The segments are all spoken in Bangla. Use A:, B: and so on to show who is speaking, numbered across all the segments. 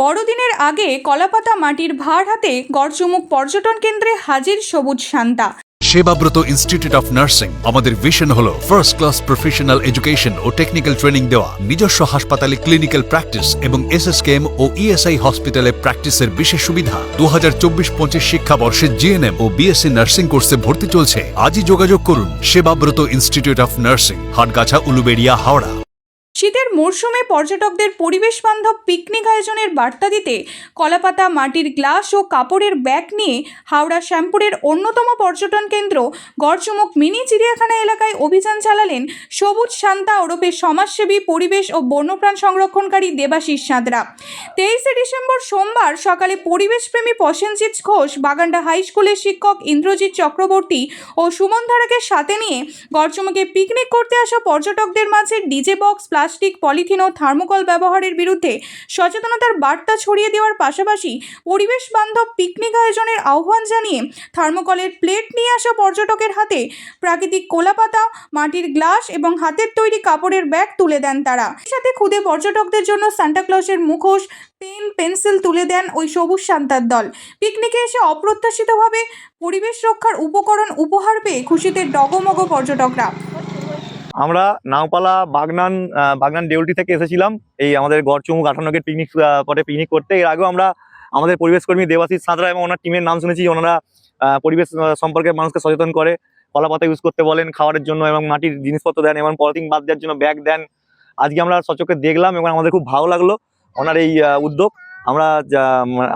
A: বড়দিনের আগে কলাপাতা মাটির ভাড় হাতে গড়চুমুক পর্যটন কেন্দ্রে হাজির সবুজ শান্তা।
B: সেবাব্রত ইনস্টিটিউট অফ নার্সিং আমাদের ভিশন হলো ফার্স্ট ক্লাস প্রফেশনাল এডুকেশন ও টেকনিক্যাল ট্রেনিং দেওয়া, নিজস্ব হাসপাতালে ক্লিনিক্যাল প্র্যাকটিস এবং এসএসকেএম ও ইএসআই হসপিটালে প্র্যাকটিসের বিশেষ সুবিধা। দু হাজার চব্বিশ পঁচিশ শিক্ষাবর্ষে জিএনএম ও বিএসসি নার্সিং কোর্সে ভর্তি চলছে। আজই যোগাযোগ করুন, Sebabrata institute of nursing Hatgachha, Uluberia, Howrah.
A: শীতের মরশুমে পর্যটকদের পরিবেশ বান্ধব পিকনিক আয়োজনের বার্তা দিতে কলাপাতা, মাটির গ্লাস ও কাপড়ের ব্যাগ নিয়ে হাওড়া শ্যামপুরের অন্যতম পর্যটন কেন্দ্র গড়চুমুক মিনি চিড়িয়াখানা এলাকায় অভিযান চালালেন সবুজ শান্তা ওরফে সমাজসেবী, পরিবেশ ও বন্যপ্রাণ সংরক্ষণকারী দেবাশিস সাঁতরা। তেইশে ডিসেম্বর সোমবার সকালে পরিবেশপ্রেমী প্রসেনজিৎ ঘোষ, বাগান্ডা হাই স্কুলের শিক্ষক ইন্দ্রজিৎ চক্রবর্তী ও সুমন ধারাকে সাথে নিয়ে গড়চুমুকে পিকনিক করতে আসা পর্যটকদের মাঝে ডিজে বক্স প্লাস্টিক, পলিথিন ও থার্মোকল ব্যবহারের বিরুদ্ধে সচেতনতার বার্তা ছড়িয়ে দেওয়ার পাশাপাশি পরিবেশ বান্ধব পিকনিক আয়োজনের আহ্বান জানিয়ে থার্মোকলের প্লেট নিয়ে আসা পর্যটকের হাতে প্রাকৃতিক কোলাপাতা, মাটির গ্লাস এবং হাতের তৈরি কাপড়ের ব্যাগ তুলে দেন তারা। সাথে খুদে পর্যটকদের জন্য সান্টাক্লসের মুখোশ, পেন, পেন্সিল তুলে দেন ওই সবুজ সান্তার দল। পিকনিকে এসে অপ্রত্যাশিতভাবে পরিবেশ রক্ষার উপকরণ উপহার পেয়ে খুশিতে ডগমগ পর্যটকরা।
C: আমরা নাওপালা বাগনান বাগনান দেউলটি থেকে এসেছিলাম। এই আমাদের গড়চুমুক গেট পিকনিক পটে পিকনিক করতে। এর আগেও আমরা আমাদের পরিবেশ কর্মী দেবাশিস সাঁতরা এবং ওনার টিমের নাম শুনেছি। ওনারা পরিবেশ সম্পর্কে মানুষকে সচেতন করে, কলা ইউজ করতে বলেন খাওয়ারের জন্য এবং মাটির জিনিসপত্র দেন এবং পলিথিন বাদ দেওয়ার জন্য ব্যাগ দেন। আজকে আমরা সচক্ষে দেখলাম এবং আমাদের খুব ভালো লাগল ওনার এই উদ্যোগ। আমরা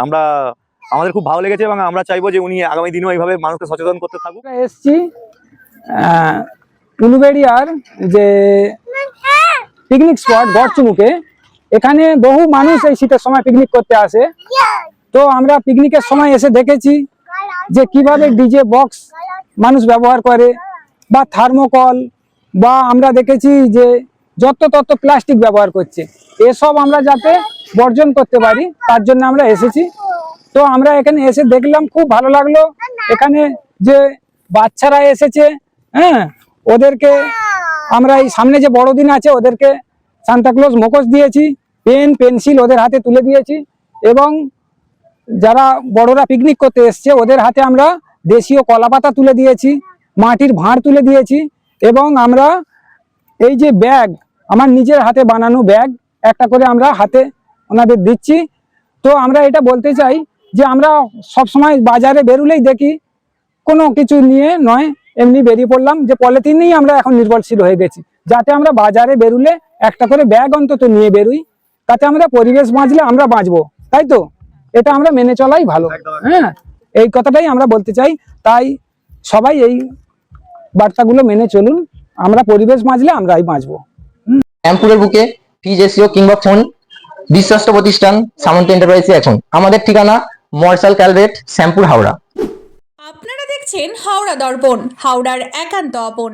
C: আমরা, আমাদের খুব ভালো লেগেছে এবং আমরা চাইব যে উনি আগামী দিনেও এইভাবে মানুষকে সচেতন করতে থাকুক।
D: এসছি উলুবেড়িয়ার যে পিকনিক স্পট গড়চুমুকে, এখানে বহু মানুষ এই শীতের সময় পিকনিক করতে আসে। তো আমরা পিকনিকের সময় এসে দেখেছি যে কীভাবে ডিজে বক্স মানুষ ব্যবহার করে, বা থার্মোকল বা আমরা দেখেছি যে যত তত প্লাস্টিক ব্যবহার করছে। এসব আমরা যাতে বর্জন করতে পারি, তার জন্য আমরা এসেছি। তো আমরা এখানে এসে দেখলাম, খুব ভালো লাগল। এখানে যে বাচ্চারা এসেছে হ্যাঁ ওদেরকে আমরা এই সামনে যে বড়দিন আছে, ওদেরকে সান্তাক্লোজ মুখোশ দিয়েছি পেন পেন্সিল ওদের হাতে তুলে দিয়েছি এবং যারা বড়রা পিকনিক করতে এসছে, ওদের হাতে আমরা দেশীয় কলাপাতা তুলে দিয়েছি, মাটির ভাঁড় তুলে দিয়েছি এবং আমরা এই যে ব্যাগ আমার নিজের হাতে বানানো ব্যাগ একটা করে আমরা হাতে ওনাদের দিচ্ছি। তো আমরা এটা বলতে চাই যে আমরা সব সময় বাজারে বেরুলেই দেখি কোনো কিছু নিয়ে নয় এমনি বেরিয়ে পড়লাম যে পলিথিনেই আমরা এখন নির্ভরশীল হয়ে গেছি। যাতে আমরা বাজারে বেরুলে একটা করে ব্যাগ অন্তত নিয়ে বেরুই। তাতে আমরা পরিবেশ বাঁচলে আমরা বাঁচবো তাই তো? এটা আমরা মেনে চলাই ভালো। হ্যাঁ এই কথাটাই আমরা বলতে চাই। তাই সবাই এই বার্তাগুলো মেনে চলুন। আমরা পরিবেশ বাঁচলে আমরাই বাঁচবো।
E: শ্যামপুরের বুকে ফিজ এসিও কিংবা ফোন বিশ্বস্ত প্রতিষ্ঠান সামন্ত এন্টারপ্রাইজে এখন। আমাদের ঠিকানা মর্সাল ক্যালভেট শ্যামপুর হাওড়া।
A: দেখছেন হাওড়া দর্পণ হাওড়ার একান্ত আপন।